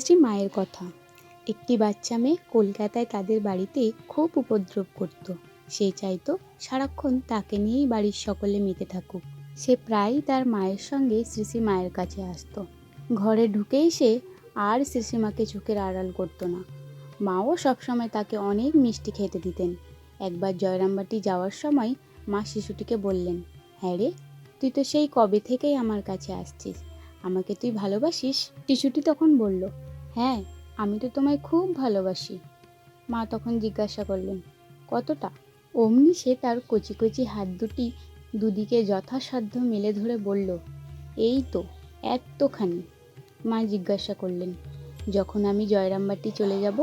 শ্রী মায়ের কথা। একটি বাচ্চা মেয়ে কলকাতায় তাদের বাড়িতে খুব উপদ্রব করত। সে চাইতো সারাক্ষণ তাকে নিয়েই বাড়ির সকলে মেতে থাকুক। সে প্রায়ই তার মায়ের সঙ্গে শ্রী শ্রী মায়ের কাছে আসতো। ঘরে ঢুকেই সে আর শ্রীশ্রীমাকে চোখের আড়াল করতো না। মাও সবসময় তাকে অনেক মিষ্টি খেতে দিতেন। একবার জয়রামবাটি যাওয়ার সময় মা শিশুটিকে বললেন হ্যাঁ রে, তুই তো সেই কবে থেকেই আমার কাছে আসছিস। আমাকে তুই ভালোবাসিস? শিশুটি তখন বলল হ্যাঁ আমি তো তোমায় খুব ভালোবাসি। মা তখন জিজ্ঞাসা করলেন, কতটা? অমনি সে তার কচি কচি হাত দুটি দুদিকে যথাসাধ্য মেলে ধরে বলল, এই তো, এতখানি। মা জিজ্ঞাসা করলেন, যখন আমি জয়রামবাটি চলে যাব,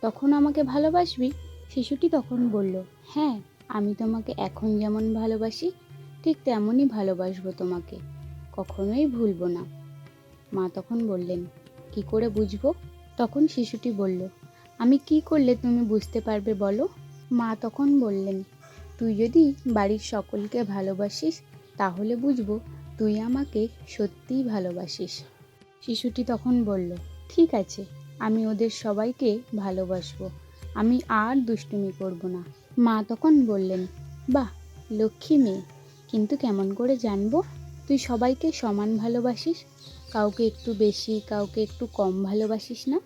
তখন আমাকে ভালোবাসবি? শিশুটি তখন বলল হ্যাঁ আমি তোমাকে এখন যেমন ভালোবাসি, ঠিক তেমনই ভালোবাসবো তোমাকে। কখনোই ভুলবো না। মা তখন বললেন, কি করে বুঝব? তখন শিশুটি বলল, আমি কি করলে তুমি বুঝতে পারবে বলো? মা তখন বললেন, তুই যদি বাড়ির সকলকে ভালোবাসিস, তাহলে বুঝব তুই আমাকে সত্যিই ভালোবাসিস। শিশুটি তখন বলল, ঠিক আছে, আমি ওদের সবাইকে ভালোবাসবো, আমি আর দুষ্টুমি করব না। মা তখন বললেন, বাহ, লক্ষ্মী মেয়ে, কিন্তু কেমন করে জানব? তুই সবাইকে সমান ভালোবাসিস, কাউকে একটু বেশি, কাউকে একটু কম ভালোবাসিস না?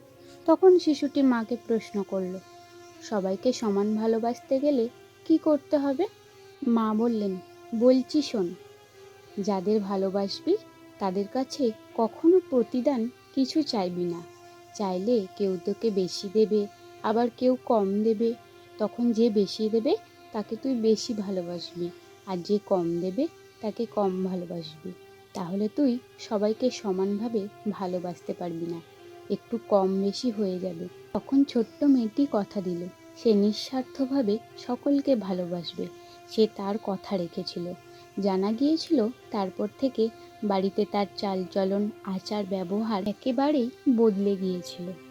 তখন শিশুটি মাকে প্রশ্ন করল, সবাইকে সমান ভালোবাসতে গেলে কি করতে হবে? মা বললেন, বলছি শোন, যাদের ভালোবাসবি, তাদের কাছে কখনো প্রতিদান কিছু চাইবি না। চাইলে কেউ তোকে বেশি দেবে, আবার কেউ কম দেবে। তখন যে বেশি দেবে, তাকে তুই বেশি ভালোবাসবি। আর যে কম দেবে তাকে কম ভালোবাসবি। তাহলে তুই সবাইকে সমানভাবে ভালোবাসতে পারবি না। একটু কম বেশি হয়ে যাবে। তখন ছোট্ট মেয়েটি কথা দিল। সে নিঃস্বার্থভাবে সকলকে ভালোবাসবে। সে তার কথা রেখেছিল। জানা গিয়েছিল তারপর থেকে বাড়িতে তার চালচলন আচার ব্যবহার একেবারেই বদলে গিয়েছিল।